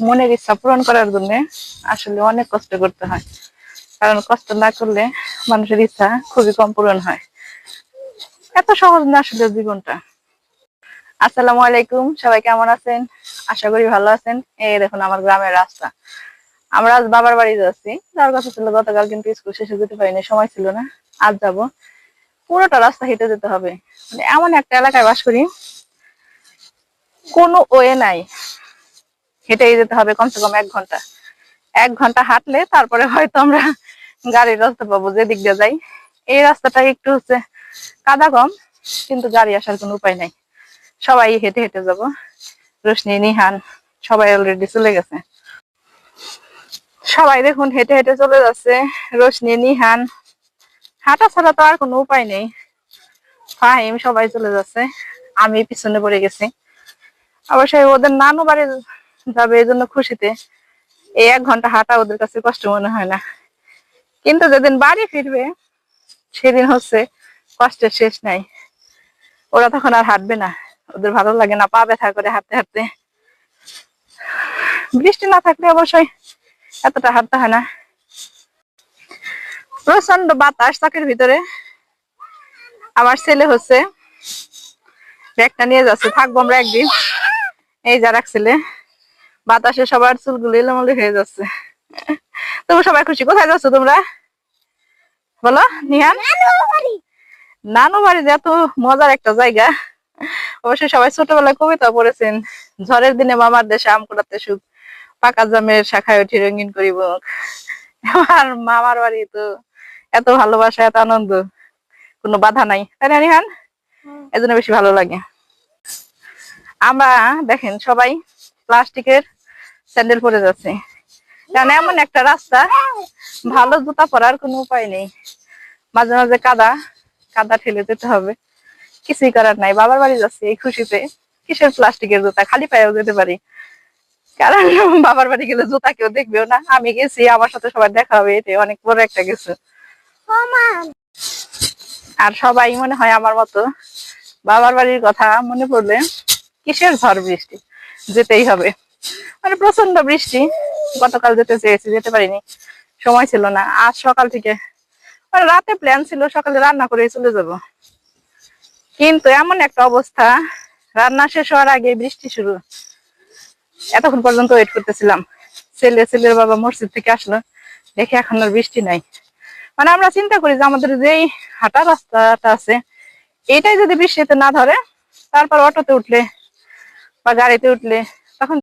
মনের ইচ্ছা পূরণ করার জন্য আসলে অনেক কষ্ট করতে হয়। কারণ কষ্ট না করলে মানুষের ইচ্ছা খুবই কম পূরণ হয়। এত সহজ না আসলে জীবনটা। আসসালামু আলাইকুম, সবাই কেমন আছেন? আশা করি ভালো আছেন। এই দেখুন আমার গ্রামের রাস্তা। আমরা আজ বাবার বাড়ি যাচ্ছি। যাওয়ার কথা ছিল গতকাল কিন্তু স্কুল শেষে যেতে পারিনি, সময় ছিল না। আজ যাব। পুরোটা রাস্তা হেঁটে যেতে হবে। মানে এমন একটা এলাকায় বাস করি, কোনো ওয়ে নাই। হেঁটেই যেতে হবে কমসে কম এক ঘণ্টা। এক ঘণ্টা হাঁটলে তারপরে হয়তো আমরা গাড়ির রাস্তা পাবো যে দিক দিয়ে যাই। এই রাস্তাটা একটু হচ্ছে কাদা কম, কিন্তু গাড়ি আসার কোনো উপায় নাই। সবাই হেঁটে হেঁটে যাব। রোশনি, নিহান, সবাই অলরেডি চলে গেছে। সবাই দেখুন হেঁটে হেঁটে চলে যাচ্ছে। রোশনি, নিহান, হাঁটা ছাড়া তো আর কোনো উপায় নেই। ফাহিম, সবাই চলে যাচ্ছে। আমি পিছনে পড়ে গেছি। অবশ্যই ওদের নানু বাড়ি যাবে এই জন্য খুশিতে এই এক ঘণ্টা হাঁটা ওদের কাছে কষ্ট মনে হয় না। কিন্তু যেদিন বাড়ি ফিরবে, সেদিন হচ্ছে কষ্টের শেষ নাই। ওরা তখন আর হাঁটবে না। ওদের ভালো লাগে না, পা ব্যথা করে হাঁটতে হাঁটতে। বৃষ্টি না থাকলে অবশ্যই এতটা হাঁটতে হয় না। প্রচণ্ড বাতাস চাকের ভিতরে। আমার ছেলে হচ্ছে, ব্যাগটা নিয়ে যাচ্ছে, থাকব আমরা একদিন। এই যা রাখছিলে বাতাসে সবার চুলগুলো এলোমেলো হয়ে যাচ্ছে। তবু সবাই খুশি? কোথায় যাচ্ছ তোমরা? বলো নিহান? নানু বাড়ি যে এত মজার একটা জায়গা। অবশ্যই সবাই ছোটবেলায় কবিতা পড়েছেন। ঝড়ের দিনে মামার দেশে আম কুড়াতে সুখ। পাকা জামের শাখায় উঠি রঙিন করিব আমার মামার বাড়ি তো এত ভালোবাসা এত আনন্দ। কোনো বাধা নাই। তাই না নিহান? এজন্য বেশি ভালো লাগে। আমরা দেখেন সবাই প্লাস্টিকের স্যান্ডেল পরে যাচ্ছে। কারণ এমন একটা রাস্তা, ভালো জুতা পরার কোনো উপায় নেই। মাঝে মাঝে কাদা কাদা ঠেলে যেতে হবে। কিছুই করার নাই। বাবার বাড়ি যাচ্ছে এই খুশিতে। কিসের প্লাস্টিকের জুতা? খালি পায়েও যেতে পারি। কারণ বাবার বাড়ি গেলে জুতা কেউ দেখবেও না। আমি গেছি, আমার সাথে সবার দেখা হবে এটা অনেক বড় একটা কিছু। আর সবাই মনে হয় আমার মতো। বাবার বাড়ির কথা মনে পড়লে কিসের ঝড় বৃষ্টি? যেতেই হবে। মানে প্রচণ্ড বৃষ্টি। গতকাল যেতে চেয়েছি, যেতে পারিনি। সময় ছিল না। আজ সকাল থেকে মানে রাতে প্ল্যান ছিল, সকালে রান্না করে চলে যাব। কিন্তু এমন একটা অবস্থা, রান্না শেষ হওয়ার আগে বৃষ্টি শুরু। এতক্ষণ পর্যন্ত ওয়েট করতেছিলাম। ছেলে, ছেলের বাবা মসজিদ থেকে আসলো। দেখে এখন আর বৃষ্টি নাই। মানে আমরা চিন্তা করি যে আমাদের যেই হাঁটা রাস্তাটা আছে, এটাই যদি বৃষ্টিতে না ধরে, তারপর অটোতে উঠলে বা গাড়িতে উঠলে তখন